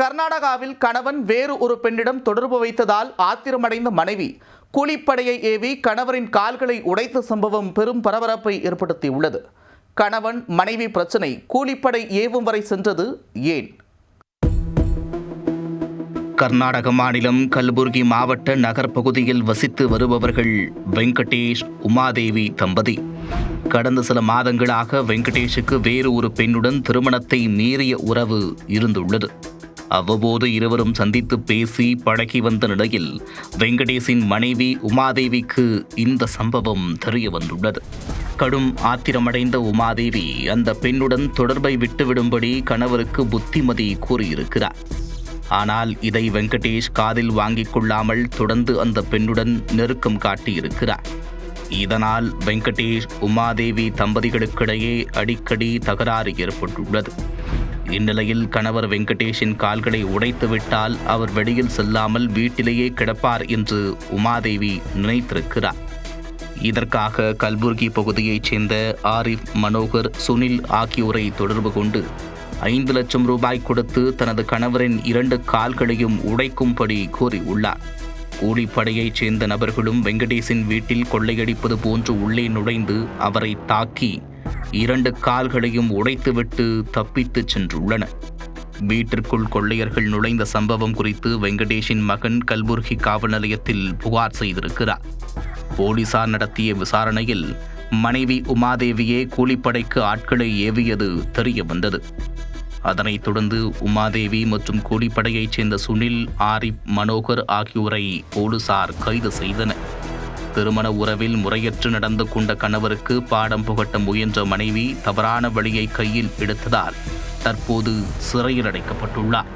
கர்நாடகாவில் கணவன் வேறு ஒரு பெண்ணிடம் தொடர்பு வைத்ததால் ஆத்திரமடைந்த மனைவி கூலிப்படையை ஏவி கணவரின் கால்களை உடைத்த சம்பவம் பெரும் பரபரப்பை ஏற்படுத்தியுள்ளது. கணவன் மனைவி பிரச்சனை கூலிப்படை ஏவும் வரை சென்றது ஏன்? கர்நாடக மாநிலம் கல்புர்கி மாவட்ட நகர் பகுதியில் வசித்து வருபவர்கள் வெங்கடேஷ் உமாதேவி தம்பதி. கடந்த சில மாதங்களாக வெங்கடேஷுக்கு வேறு ஒரு பெண்ணுடன் திருமணத்தை மீறிய உறவு இருந்துள்ளது. அவ்வப்போது இருவரும் சந்தித்து பேசி பழகி வந்த நிலையில் வெங்கடேஷின் மனைவி உமாதேவிக்கு இந்த சம்பவம் தெரிய வந்துள்ளது. கடும் ஆத்திரமடைந்த உமாதேவி அந்த பெண்ணுடன் தொடர்பை விட்டுவிடும்படி கணவருக்கு புத்திமதி கூறியிருக்கிறார். ஆனால் இதை வெங்கடேஷ் காதில் வாங்கிக் கொள்ளாமல் தொடர்ந்து அந்த பெண்ணுடன் நெருக்கம் காட்டியிருக்கிறார். இதனால் வெங்கடேஷ் உமாதேவி தம்பதிகளுக்கிடையே அடிக்கடி தகராறு ஏற்பட்டுள்ளது. இந்நிலையில் கணவர் வெங்கடேஷின் கால்களை உடைத்து விட்டால் அவர் வெளியில் செல்லாமல் வீட்டிலேயே கிடப்பார் என்று உமாதேவி நினைத்திருக்கிறார். இதற்காக கல்புர்கி பகுதியைச் சேர்ந்த ஆரிஃப் மனோகர் சுனில் ஆகியோரை தொடர்பு கொண்டு ஐந்து லட்சம் ரூபாய் கொடுத்து தனது கணவரின் இரண்டு கால்களையும் உடைக்கும்படி கூறியுள்ளார். கூலிப்படையைச் சேர்ந்த நபர்களும் வெங்கடேஷின் வீட்டில் கொள்ளையடிப்பது போன்று உள்ளே நுழைந்து அவரை தாக்கி இரண்டு கால்களையும் உடைத்துவிட்டு தப்பித்துச் சென்றுள்ளன. வீட்டிற்குள் கொள்ளையர்கள் நுழைந்த சம்பவம் குறித்து வெங்கடேஷின் மகன் கல்புர்கி காவல் நிலையத்தில் புகார் செய்திருக்கிறார். போலீசார் நடத்திய விசாரணையில் மனைவி உமாதேவியே கூலிப்படைக்கு ஆட்களை ஏவியது தெரிய வந்தது அதனைத் தொடர்ந்து உமாதேவி மற்றும் கூலிப்படையைச் சேர்ந்த சுனில் ஆரிப் மனோகர் ஆகியோரை போலீசார் கைது செய்தனர். திருமண உறவில் முறையற்று நடந்து கொண்ட கணவருக்கு பாடம் புகட்ட முயன்ற மனைவி தவறான வழியை கையில் எடுத்ததால் தற்போது சிறையில் அடைக்கப்பட்டுள்ளார்.